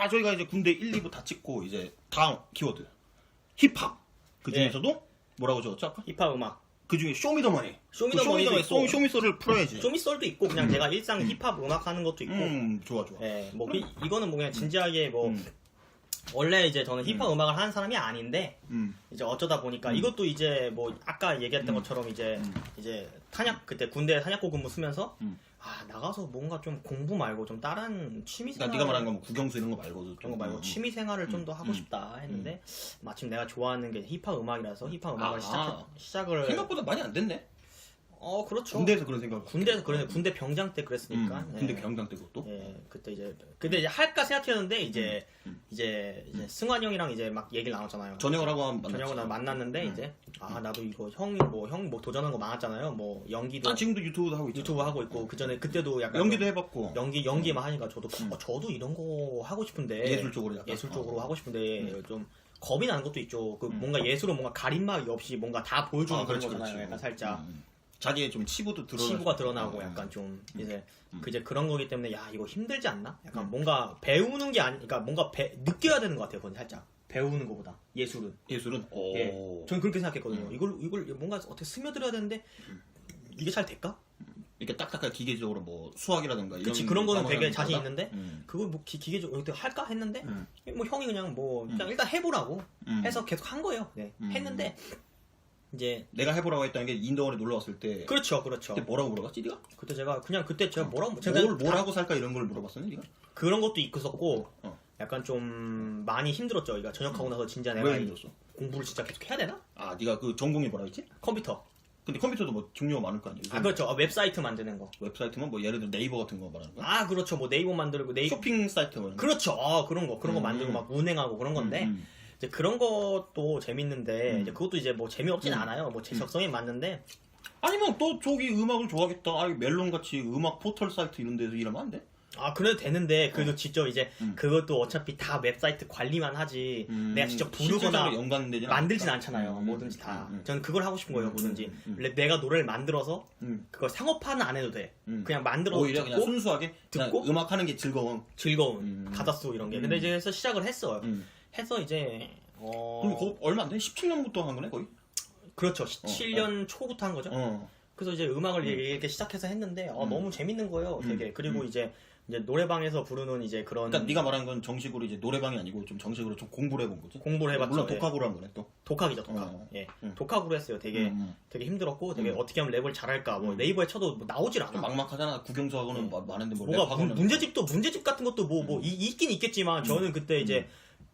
자 저희가 이제 군대 1, 2부 다 찍고 이제 다음 키워드 힙합 그 중에서도 뭐라고 적었죠 아까? 힙합 음악. 그 중에 쇼미더머니 쇼미더머니도 그 있고. 쇼미, 쇼미더를 풀어야지 쇼미썰도 있고 그냥 제가 일상 힙합 음악 하는 것도 있고. 음 좋아 좋아 예, 뭐 이, 이거는 뭐 그냥 진지하게 뭐 음. 원래 이제 저는 힙합 음. 악을 하는 사람이 아닌데 음. 이제 어쩌다 보니까 이것도 이제 뭐 아까 얘기했던 것처럼 이제 이제 탄약 그때 군대 탄약고 근무 쓰면서 음. 아 나가서 뭔가 좀 공부 말고 좀 다른 취미 그러니까 생활 네가 말한 거뭐 구경수 이런 거 말고도 그런 거 말고 음. 취미 생활을 좀 더 하고 음. 싶다 했는데 마침 내가 좋아하는 게 힙합 음악이라서 힙합 음악을 아, 시작 아. 시작을 생각보다 많이 안 됐네 어 그렇죠 군대에서 그런 생각 군대에서 그래 군대 병장 때 그랬으니까 음, 군대 예. 경장 때 그것도 예, 그때 이제 근데 이제 할까 생각했는데 이제 음. 이제 이제 승환 형이랑 이제 막 얘기를 나눴잖아요. 전역을 하고 한 저녁을 나 만났는데 음. 이제 아 나도 이거 형이 뭐 형뭐 도전한 거 많았잖아요. 뭐 연기도 아 지금도 유튜브도 하고 있잖아 유튜브 하고 있고 그 전에 그때도 약간 연기도 좀 해봤고 연기 연기만 하니까 저도 어, 저도 이런 거 하고 싶은데 예술 쪽으로 약간 예술 쪽으로 어. 하고 싶은데 좀 겁이 나는 것도 있죠. 그 음. 뭔가 예술은 뭔가 가림막이 없이 뭔가 다 보여주는 아, 그런 그렇지, 거잖아요. 그렇지. 약간 살짝. 음. 자기의 좀 치부도 드러나 치부가 드러나고 약간 좀 이제 그 이제 그런 거기 때문에 야 이거 힘들지 않나? 약간 뭔가 배우는 게 아니, 그러니까 뭔가 배, 느껴야 되는 것 같아요. 그건 살짝 배우는 것보다 예술은. 예술은 오 예, 저는 그렇게 생각했거든요. 음. 이걸 이걸 뭔가 어떻게 스며들어야 되는데 이게 잘 될까? 이렇게 딱딱하게 기계적으로 뭐 수학이라든가 이런 그치 그런 거는 되게 자신 있는데 음. 그걸 뭐 기, 기계적으로 어떻게 할까 했는데 음. 뭐 형이 그냥 뭐 그냥 일단 해보라고 음. 해서 계속 한 거예요. 네. 음. 했는데 이제 내가 해보라고 했다는 게 인더원에 놀러 왔을 때 그렇죠, 그렇죠. 그때 뭐라고 물어봤지 네가? 그때 제가 그냥 그때 제가 뭐라고 제가 뭘, 뭘 하고 살까 이런 걸 물어봤었니 네가? 그런 것도 있었고 어. 약간 좀 많이 힘들었죠. 그러니까 전역하고 나서 진짜 내가 왜이 힘들었어? 공부를 진짜 계속 해야 되나? 아 네가 그 전공이 뭐라 했지? 컴퓨터. 근데 컴퓨터도 뭐 중요가 많을 거 아니야 아 그렇죠. 어, 웹사이트 만드는 거. 웹사이트면 뭐 예를 들어 네이버 같은 거 말하는 거야? 아 그렇죠. 뭐 네이버 만들고 네이버 쇼핑 사이트 뭐 이런 거? 그렇죠. 아, 그런 거 그런 거 음. 만들고 막 운행하고 그런 건데 음, 이제 그런 것도 재밌는데 음. 이제 그것도 이제 뭐 재미없진 음. 않아요. 뭐 제 적성에 맞는데 아니면 또 저기 음악을 좋아하겠다 아 멜론 같이 음악 포털 사이트 이런 데서 일하면 안 돼? 아 그래도 되는데 그래도 직접 이제 음. 그것도 어차피 다 웹사이트 관리만 하지 내가 직접 부르거나 연관되지 만들진 않잖아요. 음, 뭐든지 다. 음, 음. 저는 그걸 하고 싶은 거예요. 음, 뭐든지 음, 음. 레- 내가 노래를 만들어서 음. 그걸 상업화는 안 해도 돼. 음. 그냥 만들어 오히려 그냥 듣고 순수하게 그냥 듣고? 음악 하는 게 즐거운 즐거운 음. 가사 쓰고 이런 게. 음. 근데 이제 해서 시작을 했어요. 음. 해서 이제 어 그럼 그거 얼마 안 돼? 17년부터 한 거네 거의? 그렇죠. 7년 초부터 한 거죠. 어. 그래서 이제 음악을 이렇게 시작해서 했는데 어, 음. 너무 재밌는 거예요. 되게 음. 그리고 음. 이제 이제 노래방에서 부르는 이제 그런 그러니까 네가 말한 건 정식으로 이제 노래방이 아니고 좀 정식으로 좀 공부를 해본 거지? 공부를 해봤죠. 물론 예. 독학으로 한 거네 또. 독학이죠, 독학. 어. 예, 음. 독학으로 했어요. 되게 음, 되게 힘들었고 되게 음. 어떻게 하면 랩을 잘할까. 뭐 음. 네이버에 쳐도 뭐 나오질 좀 않아. 막막하잖아. 구경수하고는 마- 많은데 뭐 뭐가 문, 문제집도 문제집 같은 것도 뭐뭐 있긴 있겠지만 저는 그때 이제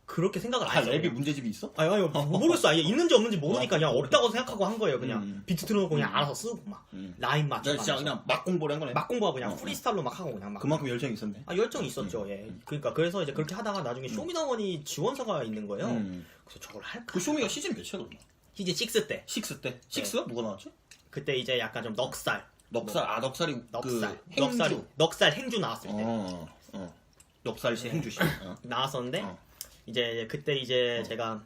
그렇게 생각을 안 아, 했어요. 랩이 문제집이 있어? 아니, 아니, 모르겠어. 아예 있는지 없는지 모르니까 그냥 아, 어렵다고 생각하고 한 거예요. 그냥 음. 비트 틀어놓고 그냥 알아서 쓰고 막 음. 라인 나 맞춰 진짜 그냥 막 공부를 한 거네. 막 공부하고 그냥 어, 프리스타일로 막 하고 그냥 막 그만큼 열정이 있었네. 아 열정이 있었죠. 예. 그러니까 그래서 이제 그렇게 하다가 나중에 쇼미더머니 지원서가 있는 거예요. 음. 그래서 저걸 할까? 그 쇼미가 시즌 몇이야 그러면? 이제 6 때. 식스 때? 식스가 누가 나왔지? 그때 이제 약간 좀 넉살, 넉살 아 넉살이 뭐 넉살, 그 행주. 넉살, 넉살 행주 나왔을 때 어, 어. 넉살시 행주시. 어. 나왔었는데 어. 이제 그때 이제 제가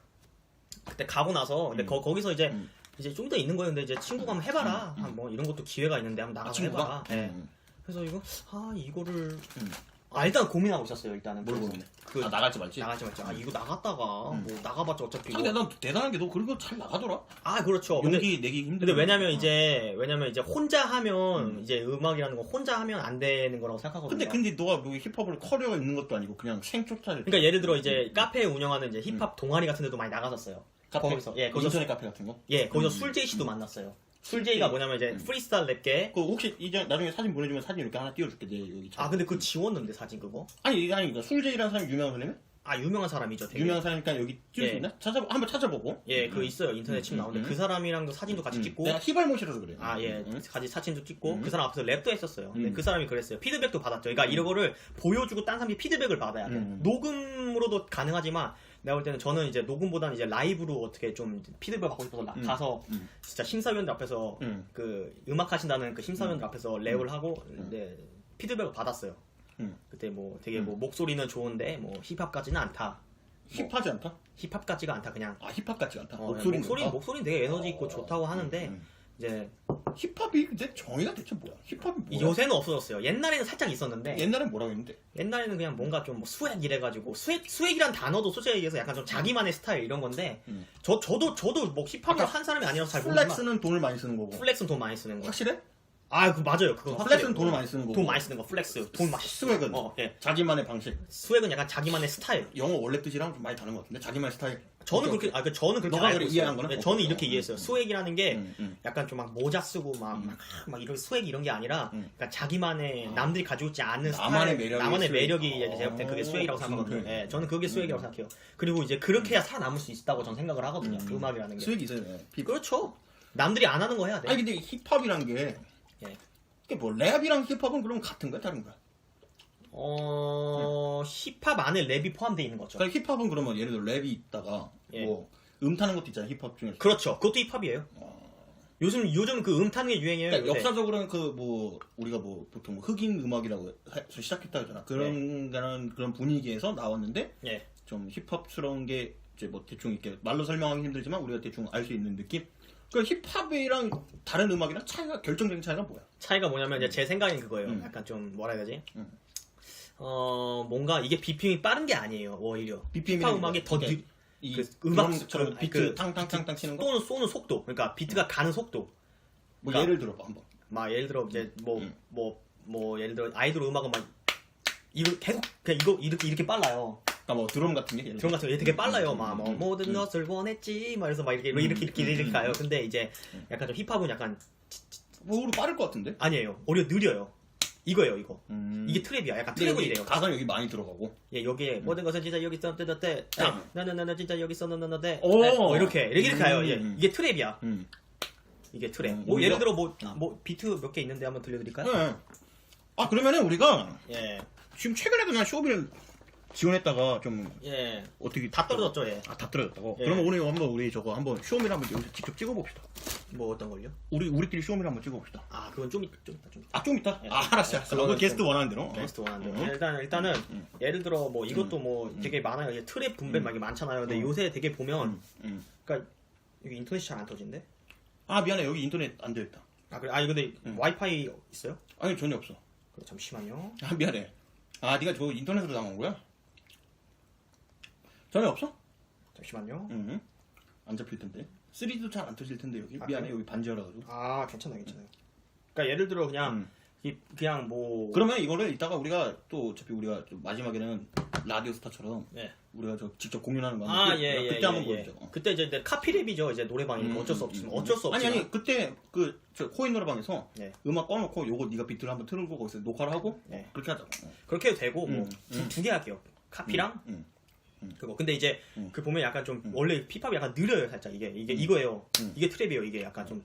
그때 가고 나서 근데 음. 거, 거기서 이제 음. 이제 좀 더 있는. 근데 이제 친구가 한번 해봐라. 음. 한뭐 이런 것도 기회가 있는데 한번 아, 나가서? 해봐라. 예. 음. 그래서 이거 아 이거를 음. 아 일단 고민하고 있었어요. 일단은 뭘 그래서. 고민해? 그 아 나갈지 말지. 나가지 말지. 아 이거 나갔다가 음. 뭐 나가봤자 어차피 상대 뭐. 난 대단한 게 너 그리고 잘 나가더라. 아 그렇죠. 근데 용기 내기 힘들어. 근데 왜냐면 이제 왜냐면 이제 혼자 하면 음. 이제 음악이라는 건 혼자 하면 안 되는 거라고 생각하거든요. 근데 근데 너가 뭐 힙합을 커리어가 있는 것도 아니고 그냥 생초짜리. 그러니까 예를 들어 이제 카페 운영하는 이제 힙합 동아리 같은 데도 많이 나가셨어요. 음. 카페 거기서 예 거기서 인터넷 카페 같은 거. 예 거기서 음. 술제이 씨도 만났어요. 술제이가 뭐냐면 이제 음. 프리스타일 랩계 그 혹시 이제 나중에 사진 보내주면 사진 이렇게 하나 띄워줄게 내 여기. 아 근데 그거 지웠는데 사진 그거 아니 이게 아니 그러니까 술제이라는 사람이 유명한 사람이? 아 유명한 사람이죠. 되게. 유명한 사람이니까 여기 띄울 예. 수 있나? 찾아 한번 찾아보고. 예, 그 있어요. 인터넷 치면 음, 나오는데 음. 그 사람이랑도 사진도 같이 음. 찍고 내가 히발못이라서 그래. 아, 예. 음. 같이 사진도 찍고, 음. 그 사람 앞에서 랩도 했었어요. 근데 음. 그 사람이 그랬어요. 피드백도 받았죠. 그러니까 이런 거를 보여주고 딴 사람이 피드백을 받아야 돼. 음. 녹음으로도 가능하지만, 내가 볼 때는 저는 이제 녹음보다는 이제 라이브로 어떻게 좀 피드백을 받고 싶어서 나- 음. 가서 음. 진짜 심사위원들 앞에서 음. 그 음악 하신다는 그 심사위원들 앞에서 랩을 하고, 이제 피드백을 받았어요. 음. 그때 뭐 되게 뭐 목소리는 좋은데, 뭐 힙합 같지는 않다. 힙하지 않다? 힙합 같지가 않다. 그냥 아 힙합 같지 않다. 어, 목소리 목소리 목소리 되게 에너지 있고 좋다고 하는데 음. 이제 힙합이 근데 정의가 대체 뭐야? 힙합이 뭐야? 요새는 없어졌어요. 옛날에는 살짝 있었는데 옛날엔 뭐라고 했는데? 옛날에는 그냥 뭔가 좀뭐 수액 이래가지고 수액 수액이란 단어도 솔직히 얘기해서 약간 좀 자기만의 스타일 이런 건데 음. 저 저도 저도 뭐 힙합을 한 사람이 아니라서 잘 모르지만 플렉스는 돈을 많이 쓰는 거고. 플렉스는 돈 많이 쓰는 거. 확실해? 아, 그 맞아요. 그거. 플렉스는 돈을 많이 쓰는 거고. 돈 많이 쓰는 거. 플렉스. 돈 많이 스웩은 어, 예. 자기만의 방식. 스웩은 약간 자기만의 스타일. 영어 원래 뜻이랑 좀 많이 다른 것 같은데 자기만의 스타일. 저는 그렇게 아, 그 저는 그렇게 너가 알고 그래. 이해한 거는? 네, 저는. 이렇게 음, 이해했어요. 음. 스웩이라는 게 음, 음. 약간 좀 막 모자 쓰고 막, 막, 막 이런 스웩 이런 게 아니라 음. 그러니까 자기만의 남들이 가지고 있지 않은 나만의 스타일, 매력이 나만의 스웩. 매력이 이제 제가 볼때 그게 오, 스웩이라고 생각하거든요. 예, 저는 그게 스웩이라고 생각해요. 그리고 이제 그렇게 해야 살아남을 수 있다고 저는 생각을 하거든요. 그 음악이라는 게. 스웩이 있어요. 네. 힙. 그렇죠. 남들이 안 하는 거 해야 돼. 아니 근데 힙합이란 게 예. 이게 뭐 랩이랑 힙합은 그럼 같은 거야 다른 거야? 어, 힙합 안에 랩이 포함되어 있는 거죠. 그러니까 힙합은 그러면 예를 들어 랩이 있다가 예. 뭐 음타는 것도 있잖아 힙합 중에서. 그렇죠. 그것도 힙합이에요. 요즘 요즘 그 음타는 게 유행이에요. 그러니까 요새. 역사적으로는 그 뭐 우리가 뭐 보통 뭐 흑인 음악이라고 해서 시작했다 하잖아. 그런 거는 그런 분위기에서 나왔는데 예. 좀 힙합스러운 게 이제 뭐 대충 이렇게 말로 설명하기 힘들지만 우리가 대충 알 수 있는 느낌. 그 힙합이랑 다른 음악이랑 차이가 결정적인 차이가 뭐야? 차이가 뭐냐면 이제 제 생각엔 그거예요. 음. 약간 좀 뭐라 해야 되지? 음. 어 뭔가 이게 BPM이 빠른 게 아니에요. 오히려 BPM 이 힙합 음악이 더 느, 이 그 음악 음악처럼 아니, 비트 그 탕탕탕탕 치는 거. 쏘는 쏘는 속도. 그러니까 비트가 가는 속도. 뭐 그러니까- 예를 들어 봐 한번. 막 예를 들어 이제 뭐뭐뭐 음. 예를 들어 아이돌 음악은 막 이거 계속 그냥 이거 이렇게 이렇게 빨라요. 그러니까 뭐 드럼 같은 게 드럼 같은 거 되게 빨라요. 음, 막뭐 음, 모든 음. 것을 원했지. 막 이래서 막 이렇게 이렇게 이렇게 이렇게 가요. 근데 이제 약간 좀 힙합은 약간 뭐 오히려 빠를 것 같은데. 아니에요. 오히려 느려요. 이거예요, 이거. 음. 이게 트랩이야. 약간 근데 트랩은 여기 이래요. 가사 여기 많이 들어가고. 예, 여기에 모든 것은 진짜 여기 떼떼떼 땅. 나는 나는 진짜 여기 너너너데 오. 어, 이렇게 이렇게 이렇게 가요. 예. 음. 이게 트랩이야. 음. 이게 트랩. 음, 뭐 오히려? 예를 들어 뭐 뭐 비트 몇 개 있는데 한번 들려드릴까요? 네. 아 그러면은 우리가 예, 지금 최근에도 난 쇼비를 지원했다가 좀 예. 어떻게 다 떨어졌죠, 예. 아 다 떨어졌다고. 예. 그러면 오늘 한번 우리 저거 한번 쇼미를 한번 여기서 직접 찍어봅시다. 뭐 어떤 걸요? 우리 우리끼리 쇼미를 한번 찍어봅시다. 아, 그건 좀, 있- 좀 있다, 좀 있다. 아 좀 이따. 예. 아 알았어. 알았어. 그러면 그 게스트 좀- 원하는 대로. 게스트 원하는 어. 대로. 일단 일단은 음. 예를 들어 뭐 이것도 뭐 되게 많아요. 트랩 분배 막 이게 많잖아요. 근데 음. 요새 되게 보면 음, 음. 그러니까 여기 인터넷이 잘 안 터진대. 아 미안해 여기 인터넷 안 되어 있다. 아 그래. 아니 근데 음. 와이파이 있어요? 아니 전혀 없어. 그래, 잠시만요. 아 미안해. 아 네가 저 인터넷으로 당한 거야? 전혀 없어? 잠시만요. 응. 안 잡힐 텐데. 3D도 잘 안 터질 텐데 여기. 아, 미안해 그래? 여기 반지하라 가지고. 아, 괜찮아, 괜찮아요. 그러니까 예를 들어 그냥 음. 이 그냥 뭐 그러면 이거를 이따가 우리가 또 어차피 우리가 좀 마지막에는 라디오 스타처럼 예. 우리가 저 직접 공연하는 거 아, 예, 예. 그때 예, 한번 예. 보여줘. 어. 그때 이제 내 카피랩이죠. 이제 노래방이니까 음, 어쩔 수 음, 없지만 음, 어쩔 수 아니 없지만 아니 그때 그 저 코인 노래방에서 네. 음악 꺼놓고 요거 네가 비트를 한번 틀고 거기서 녹화를 하고 네. 그렇게 하자. 어. 그렇게 해도 되고 음, 뭐두개 할게요. 카피랑 음, 그거. 근데 이제 음. 그 보면 약간 좀 음. 원래 힙합이 약간 느려요, 살짝 이게 이게 음. 이거예요. 음. 이게 트랩이에요. 이게 약간 좀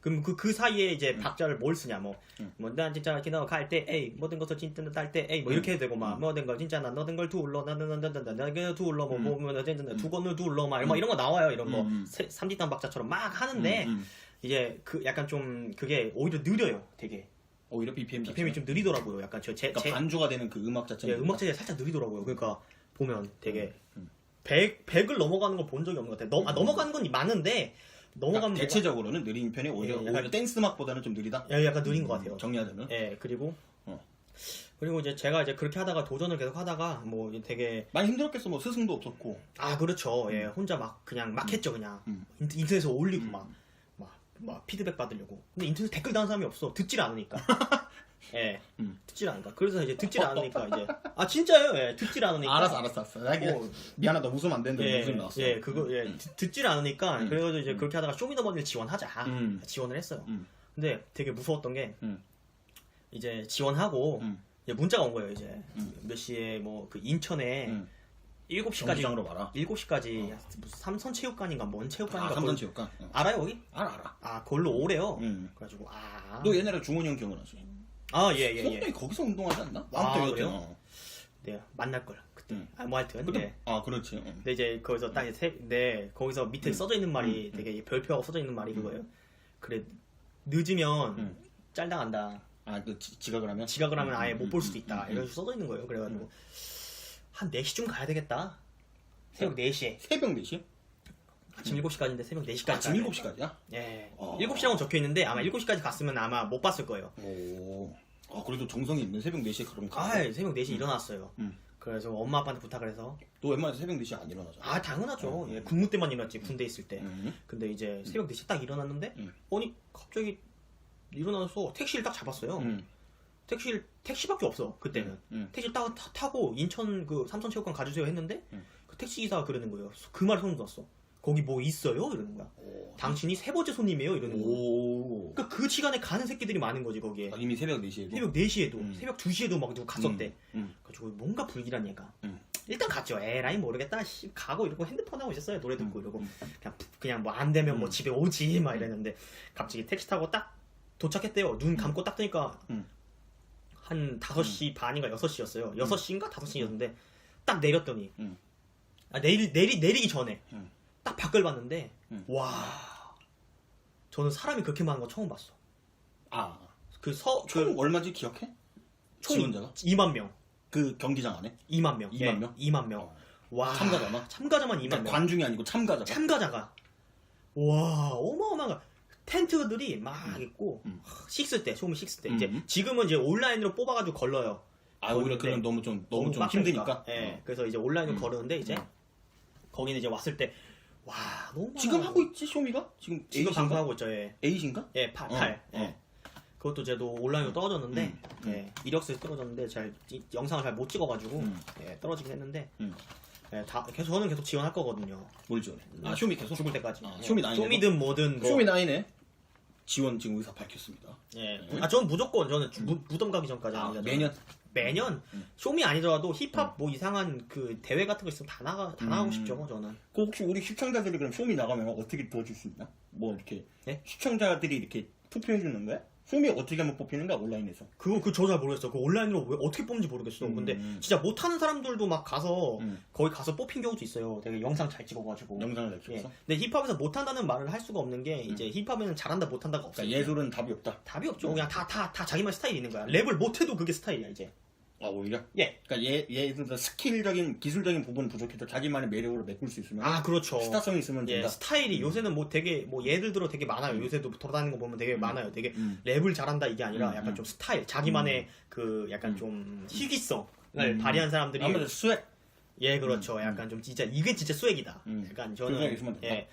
그럼 그, 그 사이에 이제 박자를 뭘 쓰냐 뭐, 음. 뭐, 난 진짜 기나 갈때, 에이, 모든 것을 진짜 딸때, 에이, 뭐, 이렇게 해도 되고, 막, 음. 모든 걸 진짜 난 모든 걸 나는, 나는, 둘러, 뭐, 음. 뭐, 뭐, 두 건을 둘러, 막, 뭐, 이런 거 나와요. 이런 거. 음, 음. 세- 삼지단 박자처럼 막 하는데, 음, 음. 이제 그 약간 좀, 그게 오히려 느려요, 되게. 오히려 BPM BPM이 좀 느리더라고요. 약간 저, 제, 그러니까 제, 반주가 되는 그 음악 자체가 예, 음악 자체가 살짝 느리더라고요. 그러니까 보면 되게 음. 100, 100을 넘어가는 걸 본 적이 없는 것 같아요. 넘, 아, 넘어가는 건 많은데 넘어가면 그러니까 대체적으로는 느린 편이 오히려, 예, 약간- 오히려 댄스 음악보다는 좀 느리다. 예, 약간 느린 것 같아요. 정리하자면. 예, 그리고 어. 그리고 이제 제가 이제 그렇게 하다가 도전을 계속 하다가 뭐 되게 많이 힘들었겠어. 뭐 스승도 없었고. 아 그렇죠. 예, 혼자 막 그냥 막 했죠 그냥 음. 인- 인터넷에 올리고 음. 막, 막, 막 피드백 받으려고. 근데 인터넷 댓글 다는 사람이 없어. 듣질 않으니까. 예, 음. 듣질 않으니까. 그래서 이제 듣질 않으니까 이제 아 진짜요? 예, 듣질 않으니까. 알았어, 알았어, 알았어. 나 이게 어, 미안하다. 웃으면 안 되는데 예, 웃음이 나왔어. 예, 그거, 예, 음. 듣- 듣질 않으니까, 음. 그래가지고 이제 음. 그렇게 하다가 쇼미더머니를 지원하자. 음. 지원을 했어요. 음. 근데 되게 무서웠던 게, 음. 이제 지원하고, 음. 이제 문자가 온 거예요, 이제. 음. 몇 시에 뭐, 그 인천에 음. 7시까지, 경기장으로 와라. 7시까지, 무슨 삼선 체육관인가 뭔 아, 체육관인가. 삼선 거기- 체육관. 어. 알아요, 거기? 알아, 알아. 아, 그걸로 오래요. 음. 그래가지고, 아. 너 옛날에 중원이 형 기억나지? 아, 예, 예, 예. 성훈이 거기서 운동하지 않나? 아, 그래요? 어. 네, 만날 걸, 그때. 음. 아, 뭐 하여튼. 그때 네. 아 그렇지. 응. 근데 이제 거기서 딱 이제 세, 네, 거기서 밑에 음. 써져 있는 말이 음, 되게 별표하고 써져 있는 말이 음. 그거예요. 그래 늦으면 음. 짤당한다. 아그 지각을 하면 지각을 하면 아예 음, 못볼 수도 음, 있다. 음, 이런 식으로 써져 있는 거예요. 그래가지고 한 4시쯤 가야 되겠다. 새벽 4시에. 새벽 4시? 아침 7시까지인데 새벽 4시까지. 아침 7시까지야? 예. 어. 7시라고 적혀 있는데 아마 7시까지 갔으면 아마 못 봤을 거예요. 오. 아, 그래도 정성이 있는 새벽 4시에 그럼 가. 아, 새벽 4시 일어났어요. 음. 그래서 엄마 아빠한테 부탁을 해서 너 웬만해서 새벽 4시에 안 일어나잖아. 아 당연하죠. 음. 예, 근무 때만 일어났지 군대 있을 때. 음. 근데 이제 새벽 4시 딱 일어났는데 음. 아니 갑자기 일어나서 택시를 딱 잡았어요. 음. 택시 택시밖에 없어 그때는. 음. 택시 딱 타- 타고 인천 그 삼천체육관 가주세요 했는데 음. 그 택시 기사가 그러는 거예요. 그 말을 손 놨어. 거기 뭐 있어요? 이러는 거야. 오. 당신이 세 번째 손님이에요? 이러는 거야. 오. 그러니까 그 시간에 가는 새끼들이 많은 거지 거기에. 아, 이미 새벽 4시에도? 새벽 4시에도 음. 새벽 2시에도 막 누구 갔었대. 음. 그래가지고 뭔가 불길한 얘가. 음. 일단 갔죠. 에라이 모르겠다. 씨, 가고 이러고 핸드폰 하고 있었어요. 노래 듣고 음. 이러고 그냥 그냥 뭐 안 되면 뭐 음. 집에 오지 막 이랬는데 갑자기 택시 타고 딱 도착했대요. 눈 감고 딱 뜨니까 음. 한 5시 반인가 6시였어요. 6시인가 5시였는데 딱 내렸더니 음. 아, 내리 내리 내리기 전에 음. 딱 밖을 봤는데 음. 와 저는 사람이 그렇게 많은 거 처음 봤어. 아. 그 서 총 얼마인지 기억해? 총 지원자가? 2만 명. 그 경기장 안에? 2만 명. 2만 예, 명? 2만 명. 어. 와. 참가자만? 참가자만 2만 그러니까 명. 관중이 아니고 참가자가? 참가자가. 와, 어마어마한 거. 텐트들이 막 있고, 음. 식스 때, 쇼미 식스 때. 음. 이제, 지금은 이제 온라인으로 뽑아가지고 걸러요. 아, 오히려 그건 너무 좀, 너무 좀 빡세니까. 힘드니까? 예. 어. 그래서 이제 온라인으로 음. 걸었는데, 이제, 음. 거기는 이제 왔을 때, 와, 너무. 지금 많아. 하고 있지, 쇼미가? 지금 지금? 방송하고 있죠, 예. 에이신가? 예, 8. 어, 팔. 어. 예. 그것도 제도 온라인으로 떨어졌는데, 음, 음. 예, 이력서에 떨어졌는데, 잘, 이- 영상을 잘 못 찍어가지고, 음. 예, 떨어지긴 했는데, 음. 예, 다, 계속, 저는 계속 지원할 거거든요. 뭘 지원해? 아, 쇼미 계속? 죽을 때까지. 아, 예. 쇼미 나인이네. 쇼미든 뭐든 뭐. 쇼미 나인에 지원 지금 의사 밝혔습니다. 예. 음. 아, 전 무조건 저는 주- 무, 무덤 가기 전까지 아, 합니다. 매년? 매년 음. 쇼미 아니더라도 힙합 뭐 이상한 그 대회 같은 거 있으면 다 나가 다 나가고 음. 싶죠, 저는. 그 혹시 우리 시청자들이 그럼 쇼미 나가면 어떻게 도와줄 수 있나? 뭐 이렇게 예? 시청자들이 이렇게 투표해 주는 거야? 쇼미 어떻게 하면 뽑히는 거야 온라인에서? 그거 그 저 잘 모르겠어. 그 온라인으로 왜 어떻게 뽑는지 모르겠어. 음. 근데 진짜 못하는 사람들도 막 가서 음. 거기 가서 뽑힌 경우도 있어요. 되게 영상 잘 찍어가지고. 영상을 잘 예. 찍어서? 근데 힙합에서 못한다는 말을 할 수가 없는 게 이제 힙합에는 잘한다 못한다가 없어. 그러니까 예술은 답이 없다. 답이 없죠. 그냥 다 다 다 자기만 스타일이 있는 거야. 랩을 못해도 그게 스타일이야 이제. 아 오히려? 예. 그러니까 예, 예를 들어 스킬적인 기술적인 부분은 부족해도 자기만의 매력으로 메꿀 수 있으면 아 그렇죠. 스타성이 있으면 예, 된다. 스타일이 요새는 뭐 되게 뭐 예를 들어 되게 많아요. 요새도 돌아다니는 거 보면 되게 많아요. 되게 음. 랩을 잘한다 이게 아니라 음, 약간 음. 좀 스타일, 자기만의 그 약간 좀 희귀성을 음. 발휘한 사람들이 아무래도 스웩. 예 그렇죠. 음, 약간 좀 진짜 이게 진짜 스웩이다. 음. 약간 저는 있으면 된다. 예,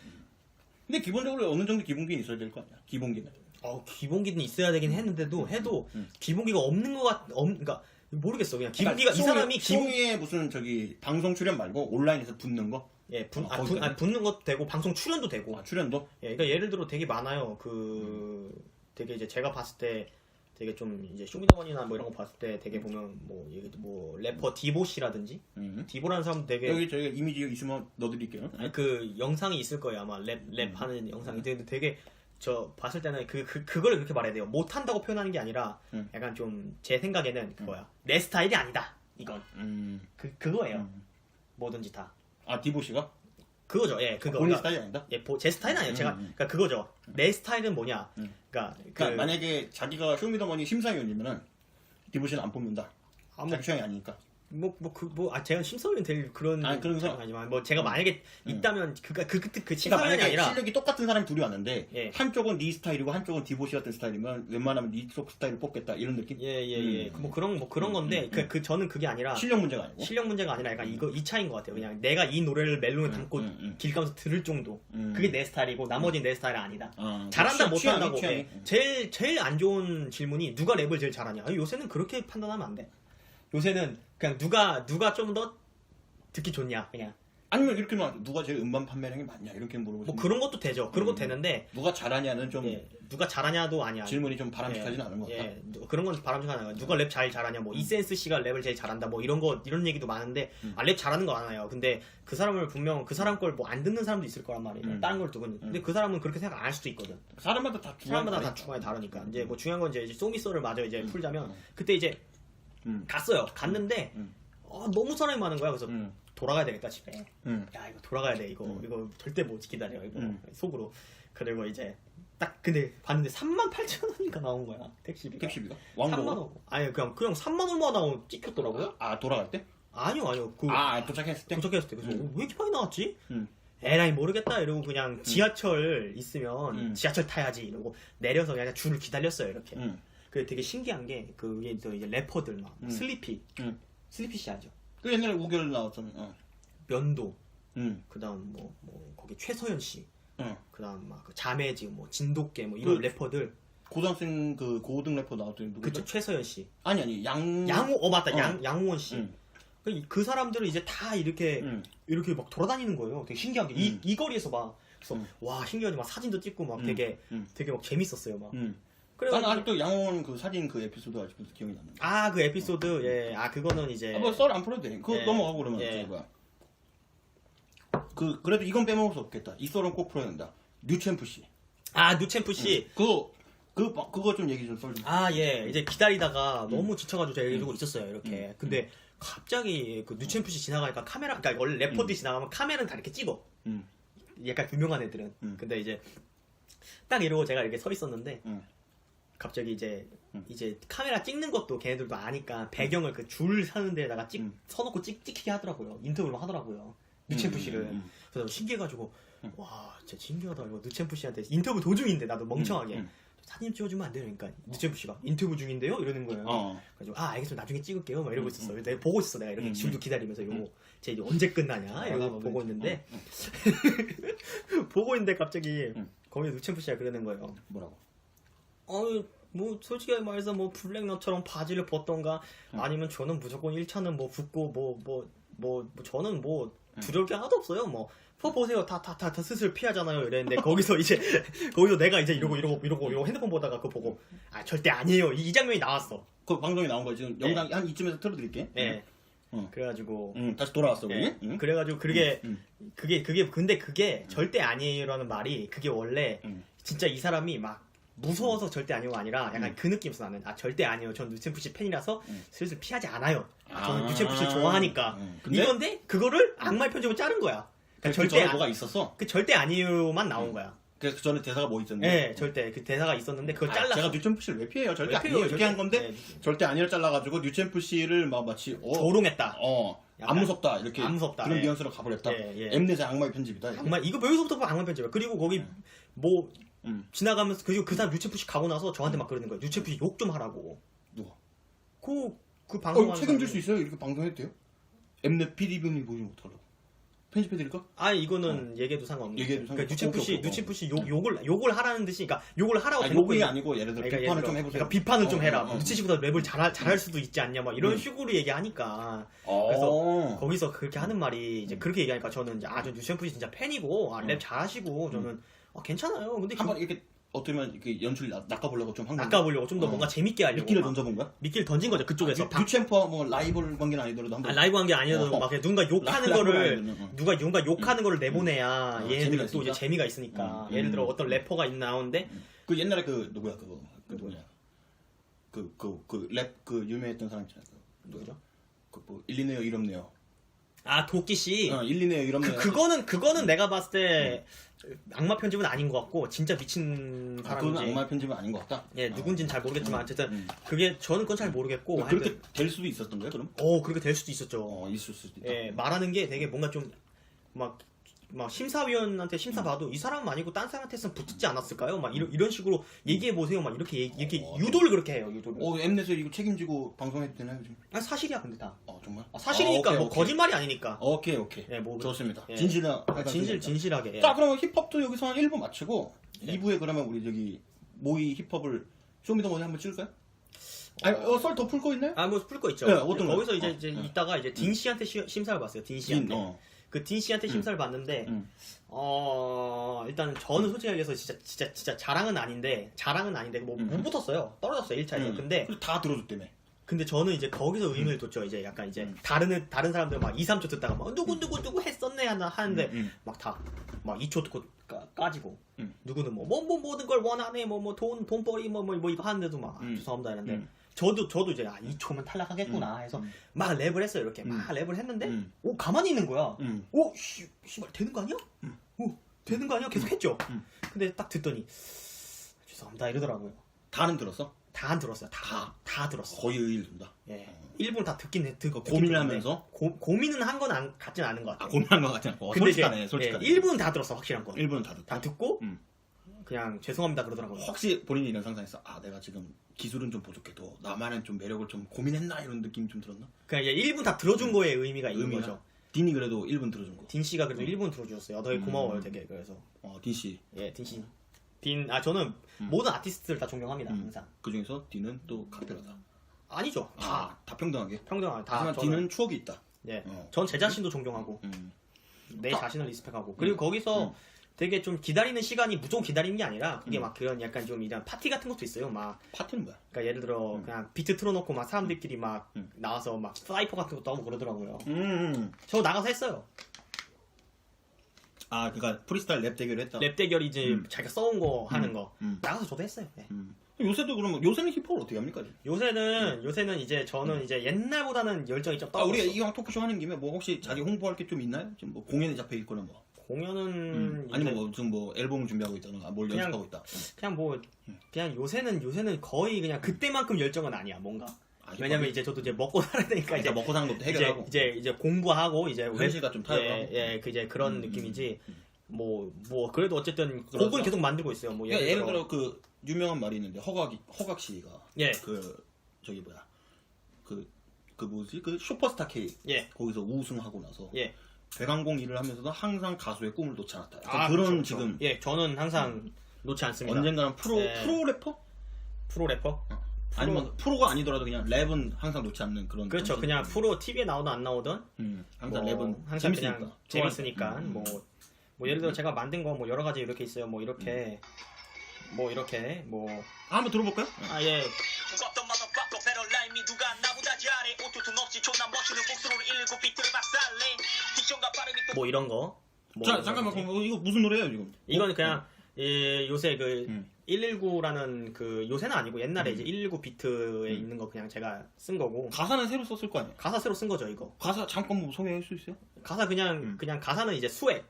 근데 기본적으로 어느 정도 기본기는 있어야 될 거 아니야. 기본기는. 어, 기본기는 있어야 되긴 했는데도 해도 음. 기본기가 없는 것 같, 없, 그러니까 모르겠어. 그냥 기본기가 이 쇼미- 사람이 기본 쇼미의 무슨 저기 방송 출연 말고 온라인에서 붙는 거? 예, 분, 아, 아, 분, 거기까지? 아, 붙는 것도 되고 방송 출연도 되고 아, 출연도? 예, 그러니까 예를 들어 되게 많아요. 그 되게 이제 제가 봤을 때 되게 좀 이제 쇼미더머니나 뭐 이런 거 봤을 때 되게 보면 뭐 얘기 뭐 래퍼 디보 씨라든지 음. 디보라는 사람도 되게 여기 저기 이미지 있으면 넣어드릴게요. 아니, 그 영상이 있을 거예요 아마 랩 랩하는 영상이 근데 되게 저 봤을 때는 그, 그 그걸 그렇게 말해야 돼요 못 한다고 표현하는 게 아니라 음. 약간 좀 제 생각에는 그거야 내 스타일이 아니다 이건 음. 그 그거예요 음. 뭐든지 다 아 디보 씨가 그거죠 예 그거 본인 그러니까 스타일이 아니다. 예, 보- 제 스타일은 아니에요. 음, 제가 음. 그러니까 그거죠. 내 스타일은 뭐냐? 음. 그러니까 그 그러니까 만약에 자기가 쇼미더머니 심사위원이면은 디보 씨는 안 뽑는다. 아, 뭐, 자기 취향이 아니니까. 뭐, 뭐, 그, 뭐, 아, 제가 심사위원 될 그런. 아니, 그런 거- 아니지만, 뭐, 제가 만약에 음. 있다면, 그, 그, 그, 그, 그 그러니까 심사위원이 아니라. 실력이 똑같은 사람이 둘이 왔는데 예. 한쪽은 네 스타일이고 한쪽은 디보 씨 같은 스타일이면 웬만하면 네 쪽 스타일을 뽑겠다 이런 느낌? 예, 예, 예. 음. 뭐, 그런, 뭐, 그런 음, 건데, 음, 그, 그, 저는 그게 아니라. 실력 문제가 아니고. 실력 문제가 아니라 약간 이거, 이 차이인 것 같아요. 그냥 내가 이 노래를 멜론에 담고 음, 음. 길 가면서 들을 정도. 음. 그게 내 스타일이고, 나머지는 내 스타일이 아니다. 아, 잘한다, 취- 취향이, 못한다고. 취향이. 예. 제일, 제일 안 좋은 질문이 누가 랩을 제일 잘하냐. 요새는 그렇게 판단하면 안 돼. 요새는 그냥 누가, 누가 좀 더 듣기 좋냐. 그냥. 아니면 이렇게 말 누가 제일 음반 판매량이 많냐 이렇게 물어보시면 뭐 그런 것도 되죠. 그런 것도 음. 되는데, 누가 잘하냐는 좀 예, 누가 잘하냐도 아니야. 질문이 좀 바람직하지는 않은 것 같다. 예, 누- 그런 건 바람직하지 않아요. 누가 랩 잘 잘하냐, 뭐 이센스 씨가 랩을 제일 잘한다, 뭐 이런 거 이런 얘기도 많은데 음. 아랩 잘하는 거 알아요. 근데 그 사람을 분명 그 사람 걸 뭐 안 듣는 사람도 있을 거란 말이에요. 음. 다른 걸 듣고 근데 그 사람은 그렇게 생각 안 할 수도 있거든. 사람마다 다 중요한 사람마다 다 거니까. 주관이 다르니까 이제 뭐 중요한 건 이제 소미소를 마저 이제 풀자면 음. 그때 이제 음. 갔어요. 갔는데 음. 어, 너무 사람이 많은 거야. 그래서 음. 돌아가야 되겠다 집에. 음. 야 이거 돌아가야 돼 이거 음. 이거 절대 못 기다려 이거 음. 속으로 그리고 이제 딱 근데 봤는데 3만 8천 원인가 나온 거야 택시비가 택시비가 3만 왕복. 원 아니 그냥 그냥 3만 얼마 나온 찍혔더라고요 아 돌아갈 때? 아니요 아니요 그 아 도착했을 때? 도착했을 때 그래서 음. 왜 이렇게 많이 나왔지 음. 에라이 모르겠다 이러고 그냥 지하철 있으면 음. 지하철 타야지 이러고 내려서 그냥 줄을 기다렸어요 이렇게. 응. 그 되게 신기한 게 그게 또 이제 래퍼들 막 음. 슬리피, 응. 슬리피 씨 알죠? 그 옛날에 우결 나왔잖아. 어. 면도, 응. 그다음 뭐, 뭐 거기 최서연 씨, 응. 그다음 막그 자매지, 뭐 진돗개 뭐 이런 그- 래퍼들. 고등학생 그 고등 래퍼 나왔더니 누구죠? 그쵸 최서연 씨, 아니 아니 양 양호, 어 맞다 어. 양 양호원 씨. 응. 그, 이- 그 사람들은 이제 다 이렇게 응. 이렇게 막 돌아다니는 거예요. 되게 신기한 게이 음. 이 거리에서 막 그래서 음. 와 신기하지 막 사진도 찍고 막 음. 되게 음. 되게 막 재밌었어요 막. 응. 그래 나는 아직도 양홍원 그 사진 그 에피소드 아직도 기억이 나는. 아그 에피소드 예 아 그거는 이제 아, 뭐썰안 풀어도 돼. 그거 예. 넘어가고 그러면 예. 저기 뭐야. 그 그래도 이건 빼먹을 수 없겠다. 이 썰은 꼭 풀어야 된다. 뉴챔프 씨. 아 누챔프 씨. 그거 그 그거 좀 얘기 좀 썰 좀. 아, 예. 이제 기다리다가 음. 너무 지쳐가지고 제가 얘기해주고 있었어요, 이렇게. 근데 갑자기 그 뉴챔프 씨 지나가니까 카메라, 그러니까 원래 래퍼들이 지나가면 카메라는 다 이렇게 찍어. 음. 약간 유명한 애들은. 음. 근데 이제 딱 이러고 제가 이렇게 서 있었는데 음. 갑자기 이제 음. 이제 카메라 찍는 것도 걔네들도 아니까 배경을 그 줄 사는 데다가 찍, 음. 서놓고 찍, 찍히게 하더라고요. 인터뷰를 하더라고요. 뉴챔프 씨를. 음, 음, 그래서 신기해가지고 음. 와 진짜 신기하다 이거 뉴챔프 씨한테 인터뷰 도중인데 나도 멍청하게 음, 음. 사진 찍어주면 안 돼요 그러니까 뉴챔프 씨가 인터뷰 중인데요 이러는 거예요 어. 그래가지고 아 알겠습니다 나중에 찍을게요 막 이러고 음, 있었어 내가 보고 있었어 내가 이렇게 음, 줄도 음. 기다리면서 이거 음. 쟤 이제 언제 끝나냐 아, 이러고 보고. 있는데 어, 어. 보고 있는데 갑자기 음. 거기 뉴챔프 씨가 그러는 거예요 뭐라고? 어뭐 솔직히 말해서 뭐 블랙넛처럼 바지를 벗던가 음. 아니면 저는 무조건 1차는 뭐 붙고 뭐 뭐 뭐 저는 뭐 음. 두려울 게 하나도 없어요 뭐 어, 보세요 다 다다 슬슬 피하잖아요 이랬는데 거기서 이제 거기서 내가 이제 이러고 이러고 이러고 이러고 핸드폰 보다가 그거 보고 아 절대 아니에요 이, 이 장면이 나왔어 그 방송에 나온 거 지금 영상 한 이쯤에서 틀어드릴게. 예 응. 그래가지고 응. 다시 돌아왔어. 예. 우리. 응. 그래가지고 그게 응. 그게 그게 근데 그게 절대 아니에요라는 말이 그게 원래 응. 진짜 이 사람이 막 무서워서 절대 아니요가 아니라 약간 음. 그 느낌에서 나는 아 절대 아니에요 전 뉴챔프 씨 팬이라서 음. 슬슬 피하지 않아요 저는 아. 뉴챔프 씨 좋아하니까 응. 근데 이건데 그거를 악마의 편집을 자른 거야 그 그러니까 절대 절대 아, 뭐가 있었어. 그 절대 아니요만 나온 음. 거야 그래서 그 전에 대사가 뭐 있었는데. 예 절대 그 대사가 있었는데 그걸 아, 잘라 제가 뉴챔프 씨를 왜 피해요? 절대 왜 아니에요. 피해요? 이렇게 절대- 한 건데 네. 절대 아니를 잘라가지고 뉴챔프 씨를 막 마치 어, 조롱했다 어, 안 약간 무섭다 이렇게 안 무섭다, 그런 예. 뉘앙스로 가버렸다. 예, 예. 엠넷의 악마의 편집이다. 이게. 악마 이거 여기서부터 악마 편집이야 그리고 거기 뭐 음. 지나가면서 그리고 그 사람 뉴챔프 씨 가고 나서 저한테 막 그러는 거야 뉴챔프 씨 욕 좀 하라고 누가? 그, 그 어, 방송 책임질 수 있어요? 이렇게 방송해도 돼요? 엠넷 PD분이 보지 못하려고. 편집해드릴까? 아 이거는 얘기해도 상관없는 얘기해도 거야. 그러니까 상관없- 뉴챔프 씨 오케이, 오케이, 뉴챔프 씨 욕, 욕을 욕을 하라는 듯이 그러니까 욕을 하라고 아니, 욕이 아니고 예를 들어 그러니까 비판을 예를 좀 들어, 해보세요. 그러니까 비판을 좀 어, 해라. 어, 어. 뉴치 씨보다 랩을 잘 잘할 수도 있지 않냐, 막 이런 음. 식으로 얘기하니까 어. 거기서 그렇게 하는 말이 이제 음. 그렇게 얘기하니까 저는 이제 아저 뉴챔프 씨 진짜 팬이고 아, 랩 음. 잘하시고 저는 아, 괜찮아요. 근데 한 번 이렇게 어떻게 보면 이렇게 연출 낚- 낚아보려고 좀한 거야. 낚아보려고 좀 더 어. 뭔가 재밌게 하려고 미끼를 막 던져본 거야? 미끼를 던진 거죠 그쪽에서 아, 뉴챔프와 뭐 라이벌 관계는 아니더라도 한번 아, 라이브 한 게 아니어도 어. 막 그냥 누군가 욕하는 라이브 거를 어. 누가 누군가 욕하는 거를 내보내야 아, 얘네들은 재미가 또 이제 있으니까? 재미가 있으니까 음, 예를 들어 음. 어떤 래퍼가 있 나오는데 그 옛날에 그 누구야 그거 그 누구냐 그 그 그 랩 그 유명했던 사람 있잖아 그 누구죠? 그뭐 일리네요 이럽네요 아 도끼 씨. 어 일리네요 그, 이럽네요 그거는 그거는 내가 봤을 때 악마 편집은 아닌 것 같고 진짜 미친 아, 그건 사람인지. 악마 편집은 아닌 것 같다? 예 누군지는 잘 모르겠지만 음, 어쨌든 음. 그게 저는 그건 잘 모르겠고 그렇게 하여튼 될 수도 있었던 거야 그럼? 어 그렇게 될 수도 있었죠. 어 있을 수도 있다. 예 말하는 게 되게 뭔가 좀 막 막 심사위원한테 심사 음. 봐도 이 사람 아니고 딴 사람한테 했으면 붙지 않았을까요? 막 이런 이런 식으로 얘기해 보세요. 막 이렇게 얘기- 이렇게 어, 유도를 그렇게 해요. 유도를. 어 엠넷에 이거 책임지고 방송해도 되나요 지금 아, 사실이야 근데 다. 어 정말 아, 사실이니까 아, 뭐. 거짓말이 아니니까. 오케이 오케이 예, 뭐 좋습니다 예. 진실한 아, 진실 진실하게. 예. 자 그러면 힙합도 여기서 한 1부 마치고 네. 2부에 그러면 우리 저기 모의 힙합을 쇼미더머니 한번 찍을까요? 아니 어, 썰 더 풀 거 있나요? 아, 뭐 풀 거 있죠. 네, 어떤 거요? 거기서 이제, 어, 이제 어. 이따가 이제 딘 씨한테 시- 심사를 봤어요. 딘 씨한테. 진, 어. 그딘 씨한테 심사를 봤는데, 음. 어, 일단 저는 솔직히 얘기해서 진짜, 진짜, 진짜 자랑은 아닌데, 자랑은 아닌데, 뭐, 음. 못 붙었어요. 떨어졌어요, 1차에서. 음. 근데, 다 들어줬다며 근데 저는 이제 거기서 의미를 뒀죠. 이제 약간 이제, 음. 다른, 애- 다른 사람들 막 2, 3초 듣다가 막, 누구, 누구, 누구 했었네 하나 하는데, 음, 막 다, 막 2초 듣고 까, 까지고, 음. 누구는 뭐, 뭐, 뭐, 모든 걸 원하네, 뭐, 뭐, 돈, 돈벌이, 뭐, 뭐, 뭐, 이거 하는데도 막, 아, 음. 죄송합니다. 이랬는데, 음. 저도, 저도 이제, 아, 2초면 탈락하겠구나 해서, 음. 막 랩을 했어요. 이렇게. 막 음. 랩을 했는데, 음. 오, 가만히 있는 거야. 음. 오, 씨, 씨발, 되는 거 아니야? 음. 오, 되는 거 아니야? 계속 했죠? 음. 근데 딱 듣더니, 죄송합니다. 이러더라고요. 다는 들었어? 다 안 들었어요. 다. 다 들었어. 거의 의일 둔다. 예. 일부는 다 듣긴 해- 듣고 고민을 하면서? 고, 고민은 한 건 안, 같진 않은 것 같아. 아 고민한 것 같지 않고 어, 근데 이제, 솔직하네 솔직하네. 예, 일부는 다 들었어 확실한 건. 일부는 다 듣고. 다 듣고 음. 그냥 죄송합니다 그러더라고요. 혹시 본인이 이런 상상했어? 아 내가 지금 기술은 좀 부족해도 나만의 좀 매력을 좀 고민했나 이런 느낌 좀 들었나? 그냥 이제 일부 다 들어준 거에 의미가 있는 의미가? 거죠. 딘이 그래도 1분 들어준 거. 딘 씨가 그래도 일부 들어주셨어요. 되게 고마워요, 되게 그래서 어, 딘 씨. 예, 딘 씨. 딘, 아 저는 모든 아티스트를 다 존경합니다 음. 항상. 그 중에서 딘은 또 각별하다. 아니죠, 다 아, 다 평등하게. 평등한 다. 하지만 저는, 딘은 추억이 있다. 예, 어. 전제 자신도 존경하고 음. 내 자. 자신을 리스펙하고 그리고 거기서 음. 되게 좀 기다리는 시간이 무조건 기다리는 게 아니라 그게 음. 막 그런 약간 좀 이런 파티 같은 것도 있어요. 막 파티는 뭐야? 그러니까 예를 들어 음. 그냥 비트 틀어놓고 막 사람들끼리 막 음. 나와서 막 사이퍼 같은 것도 하고 그러더라고요. 음. 저 나가서 했어요. 아, 그러니까 프리스타일 랩 대결을 했다. 랩 대결 이제 음. 자기가 써온 거 하는 거 음. 나가서 저도 했어요. 네. 음. 요새도 그러면 요새는 힙합을 어떻게 합니까? 요새는 요새는 이제 저는 이제 옛날보다는 열정이 좀 아, 떨어졌어. 우리가 이왕 토크쇼 하는 김에 뭐 혹시 자기 홍보할 게 좀 있나요? 지금 뭐 공연에 잡혀 있거나 뭐. 공연은 음. 이제 아니면 뭐 지금 뭐 앨범 준비하고 있다든가 뭘 그냥- 연습하고 있다. 그냥 뭐 음. 그냥 요새는 요새는 거의 그냥 그때만큼 열정은 아니야 뭔가. 아, 왜냐면 이제 저도 이제 먹고 살아야 되니까 그러니까 이제 먹고 사는 것도 이제 해결하고. 이제 이제 공부하고 이제 현실과 좀 타협하고. 예, 예, 그 이제 그런 음, 느낌이지. 음, 뭐뭐 그래도 어쨌든 그래서- 곡은 계속 만들고 있어요. 뭐 그러니까 예를, 들어, 그 유명한 말이 있는데 허각이 허각 씨가 예. 그 저기 뭐야 그 그 뭐지 그 슈퍼스타 K 예. 거기서 우승하고 나서 예. 배강공 일을 하면서도 항상 가수의 꿈을 놓지 않았다. 약간 아, 그런 그렇죠, 그렇죠. 지금 예, 저는 항상 놓지 않습니다. 언젠가는 프로 예. 프로 래퍼 프로 래퍼? 아니면 프로가 아니더라도 그냥 랩은 항상 놓지 않는 그런 그렇죠. 정신. 그냥 프로 TV에 나오든 안 나오든 음, 항상 뭐 랩은 항상 재밌으니까 그냥 좋아하니까. 재밌으니까 음, 음. 뭐, 뭐 예를 들어 제가 만든 거 뭐 여러 가지 이렇게 있어요. 뭐 이렇게 뭐 이렇게 뭐 아, 한번 들어볼까요? 아 예. 라임이 누가 나보다 잘해 오토튠 없이 존나 멋지는 목소리로 119 비트를 박살내 딕션과 발음이 또 뭐 이런 거. 뭐 자 이런 잠깐만 거지. 그럼 이거 무슨 노래예요 지금? 이거는 그냥 예, 요새 그 음. 119라는 그 요새는 아니고 옛날에 음. 이제 119 비트에 음. 있는 거 그냥 제가 쓴 거고 가사는 새로 썼을 거 아니에요? 가사 새로 쓴 거죠 이거. 가사 잠깐 뭐 소개할 수 있어요? 가사 그냥 음. 그냥 가사는 이제 수액.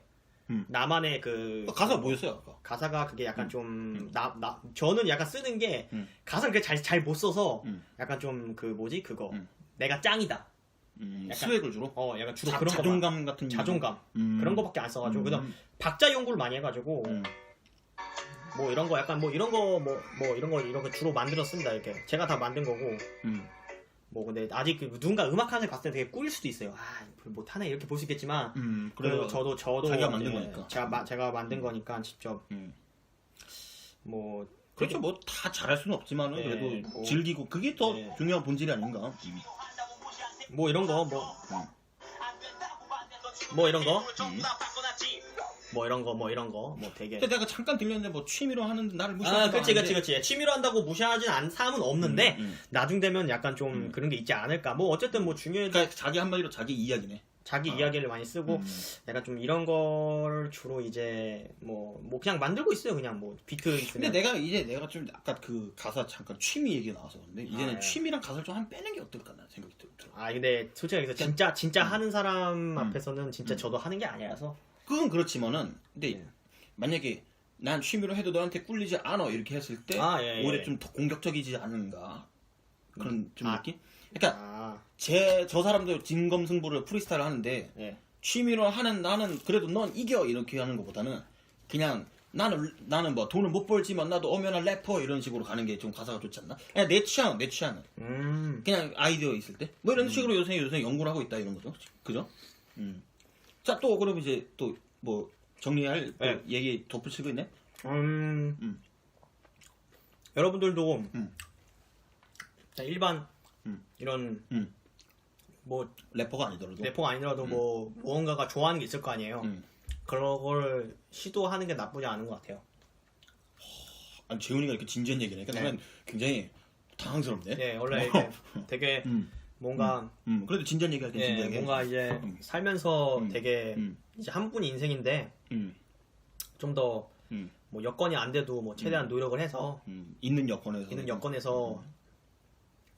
음. 나만의 그 가사 뭐였어요 아까? 가사가 그게 약간 음. 좀나 나 저는 약간 쓰는 게 음. 가사를 그렇게 잘 잘 못 써서 음. 약간 좀 그 뭐지 그거 음. 내가 짱이다. 음, 약간- 스웩을 주로? 어 약간 주로 자, 그런 거 자존감 같은 자존감 음. 그런 거밖에 안 써가지고 음. 그래서 박자 연구를 많이 해가지고 음. 뭐 이런 거 약간 뭐 이런 거뭐뭐 이런 거 이런 거 주로 만들었습니다 이렇게 제가 다 만든 거고 음. 뭐 근데 아직 그 누군가 음악하는 거 봤을 때 되게 꾸일 수도 있어요 아 못하네 이렇게 볼 수 있겠지만 음. 그래도 그래도 저도 저도 자기가 만든 이제 거니까. 제가 마- 제가 만든 거니까 직접 음. 뭐 그렇죠 뭐 다 잘할 수는 없지만은 네, 그래도 뭐. 즐기고 그게 더 네. 중요한 본질이 아닌가? 뭐 이런 거뭐 음. 뭐 이런 거? 바꿔놨지 뭐 이런 거 뭐 이런 거 뭐 되게 근데 내가 잠깐 들렸는데 뭐 취미로 하는데 나를 무시하는 아 그치 그치 그치 취미로 한다고 무시하진 않은 사람은 없는데 음, 음. 나중 되면 약간 좀 음. 그런 게 있지 않을까 뭐 어쨌든 뭐 중요해 그러니까 자기 한마디로 자기 이야기네. 자기 어. 이야기를 많이 쓰고 음. 약간 좀 이런 걸 주로 이제 뭐 뭐 그냥 만들고 있어요 그냥 뭐 비트 근데 있으면 내가 이제 내가 좀 아까 그 가사 잠깐 취미 얘기 나와서 그런데 이제는 아, 예. 취미랑 가사를 좀 한 빼는 게 어떨까 나 생각이 들어. 아 근데 솔직히 여기서 진짜 진짜 하는 사람 음. 앞에서는 진짜 음. 저도 하는 게 아니라서 그건 그렇지만은 근데 네. 만약에 난 취미로 해도 너한테 꿀리지 않아 이렇게 했을 때 아, 예, 오히려 예. 좀더 공격적이지 않은가 그런 좀 아. 느낌? 그러니까 아 제 저 사람도 진검승부를 프리스타일 하는데 예. 취미로 하는 나는 그래도 넌 이겨 이렇게 하는 것보다는 그냥 나는 나는 뭐 돈을 못 벌지만 나도 엄연한 래퍼 이런 식으로 가는 게 좀 가사가 좋지 않나? 그냥 내 취향 내 취향은 음 그냥 아이디어 있을 때 뭐 이런 식으로 요새 요새 연구를 하고 있다 이런 거죠 그죠? 음. 자 또 그럼 이제 또 뭐 정리할 또 네. 얘기 덧붙일 거 있네? 음. 음. 여러분들도 음. 그냥 일반 음. 이런 음. 뭐 래퍼가 아니더라도 래퍼가 아니더라도 뭐 무언가가 좋아하는 게 있을 거 아니에요. 음. 그런 걸 시도하는 게 나쁘지 않은 것 같아요. 아니 재훈이가 이렇게 진지한 얘기를 하니까 네. 나는 굉장히 당황스럽네 예, 원래 이게 되게 음. 뭔가 음. 그래도 진지한 얘기 할 때 예, 진지하게 뭔가 이제 음. 살면서 음. 되게 음. 이제 한 분이 인생인데 음. 좀 더 뭐 음. 여건이 안 돼도 뭐 최대한 노력을 해서 음. 있는 여건에서 있는 여건에서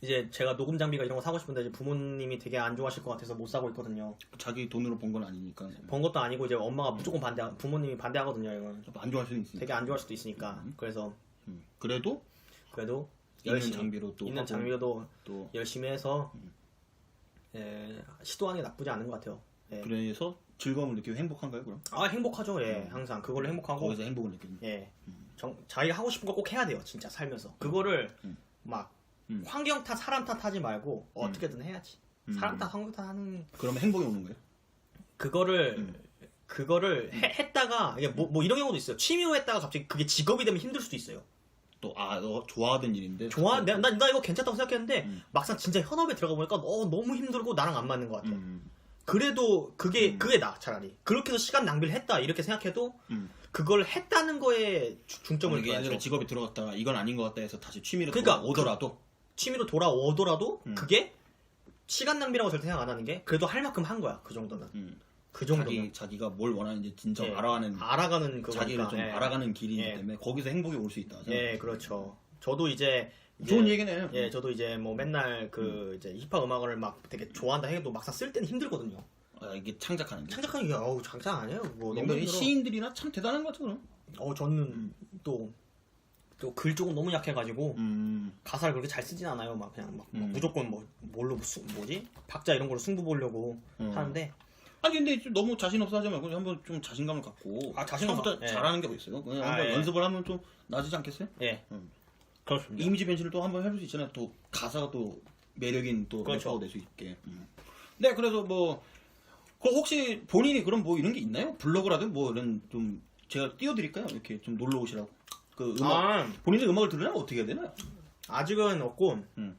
이제 제가 녹음 장비가 이런 거 사고 싶은데 이제 부모님이 되게 안 좋아하실 것 같아서 못 사고 있거든요. 자기 돈으로 번 건 아니니까 번 것도 아니고 이제 엄마가 무조건 반대, 부모님이 반대하거든요. 이건 좀안 좋아할 수는 있으니까 되게 안 좋아할 수도 있으니까. 그래서 음. 그래도 그래도 열심히 장비로 또 있는 하고 장비로도 또 열심히 해서 예, 시도하는 게 나쁘지 않은 것 같아요. 예. 그래서 즐거움을 느끼고 행복한가요 그럼? 아 행복하죠. 예, 항상 그걸로 행복하고 거기서 행복을 느끼는. 예, 정, 자기가 하고 싶은 거 꼭 해야 돼요. 진짜 살면서 그거를 음. 막 음. 환경 탓, 사람 탓하지 말고 어떻게든 해야지. 음. 사람 탓, 환경 탓 하는 그러면 행복이 오는 거예요? 그거를 음. 그거를 해- 했다가 이게 뭐, 뭐 이런 경우도 있어요. 취미로 했다가 갑자기 그게 직업이 되면 힘들 수도 있어요. 또 아 너 좋아하던 일인데 좋아, 내가 나, 나 이거 괜찮다고 생각했는데 음. 막상 진짜 현업에 들어가 보니까 어, 너무 힘들고 나랑 안 맞는 것 같아. 음, 그래도 그게 음. 그게 나 차라리 그렇게 해서 시간 낭비를 했다 이렇게 생각해도 음. 그걸 했다는 거에 주- 중점을 둬야죠. 예전에 직업이 들어갔다가 이건 아닌 것 같다 해서 다시 취미로 그러니까 오더라도 취미로 돌아오더라도 음. 그게 시간 낭비라고 절대 생각 안 하는 게 그래도 할 만큼 한 거야 그 정도는 음, 그 정도는 자기 자기 가 뭘 원하는지 진짜 예. 알아가는 알아가는 그거니까 자기를 좀 예. 알아가는 길이기 예. 때문에 거기서 행복이 올 수 있다. 예 그렇죠 저도 이제 이제- 좋은 얘기네요. 예 저도 이제 뭐 맨날 그 이제 힙합 음악을 막 되게 좋아한다 해도 막상 쓸 때는 힘들거든요 아, 이게 창작하는 게. 창작하는 게 어우 장난 아니에요 뭐 너무 힘들어. 시인들이나 참 대단한 것 같아 그럼. 어 저는 또 또 글 쪽은 너무 약해가지고 음, 가사를 그렇게 잘 쓰진 않아요. 막 그냥 막, 막 음. 무조건 뭐 뭘로 수- 뭐지 박자 이런 걸로 승부 보려고 음. 하는데 아니 근데 좀 너무 자신 없어 하지 말고 한번 좀 자신감을 갖고 아, 자신감 처음부터 예. 잘하는 게뭐 있어요? 그냥 아, 한번 예. 연습을 하면 좀 나아지지 않겠어요? 예 음. 그렇습니다. 이미지 변신을 또 한번 해볼 수 있잖아요. 또 가사가 또 매력인 또 그렇죠. 래퍼가 될 수 있게. 음. 네, 그래서 뭐 그 혹시 본인이 그런 뭐 이런 게 있나요? 블로그라든 뭐 이런 좀 제가 띄워드릴까요? 이렇게 좀 놀러 오시라고. 그 음악 아 본인이 음악을 들으려면 어떻게 해야 되나요? 아직은 없고 음.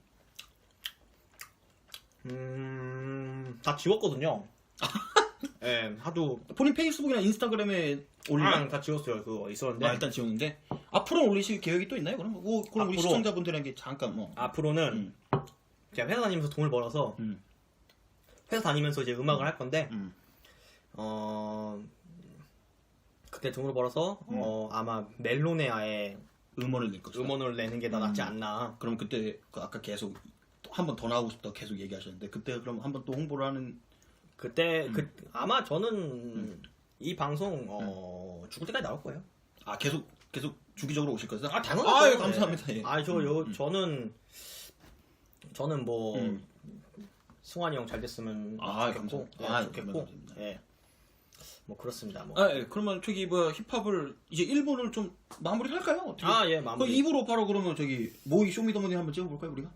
음 다 지웠거든요. 예 하도 본인 페이스북이나 인스타그램에 올리나? 아, 다 지웠어요. 그거 있었는데 아, 일단 지웠는데 앞으로 올리실 계획이 또 있나요? 그럼 뭐 그럼 우리 앞으로? 시청자분들에게 잠깐 뭐. 앞으로는 제가 회사 다니면서 돈을 벌어서 음. 회사 다니면서 이제 음악을 할 건데 음. 어 그때 돈을 벌어서 음. 어 아마 멜론에 아예 음원을 낼 거죠. 음원을 내는 게 더 낫지 음. 않나. 그럼 그때 그 아까 계속 한 번 더 나오고 싶다 계속 얘기하셨는데 그때 그럼 한 번 또 홍보를 하는 그때 음. 그 아마 저는 이 방송 어 죽을 때까지 나올 거예요. 아 계속 계속 주기적으로 오실 거죠? 아 당연하죠. 아, 예, 감사합니다. 예. 아 저 요 음. 저는 저는 뭐 음. 승환이 형 잘 됐으면 아, 좋겠고, 감사합니다. 예, 아, 좋겠고, 감사합니다. 예. 뭐 그렇습니다. 뭐. 아, 예. 그러면 저기 뭐 힙합을 이제 1부를 좀 마무리를 할까요? 어떻게? 아, 예, 그 마무리. 2부로 바로 그러면 저기 모이 쇼미더머니 한번 찍어볼까요 우리가?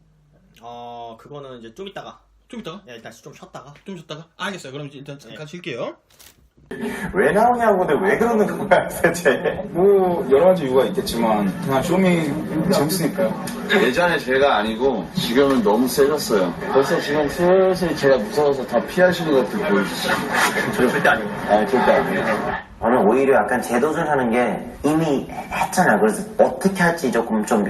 어, 그거는 이제 좀 이따가. 좀 이따가? 예, 일단 좀 쉬었다가. 좀 쉬었다가? 알겠어요. 그럼 일단 잠깐 예. 쉴게요. 왜 나오냐고 근데 왜 그러는 거야 도대체 뭐 여러 가지 이유가 있겠지만 그냥 쇼미 재밌으니까요. 예전에 제가 아니고 지금은 너무 세졌어요. 벌써 지금 슬슬 제가 무서워서 다 피하시는 것들 보이시죠? 절대 아니고. 아, 절대 아니에요. 저는 오히려 약간 재도전하는 게 이미 했잖아요. 그래서 어떻게 할지 조금 좀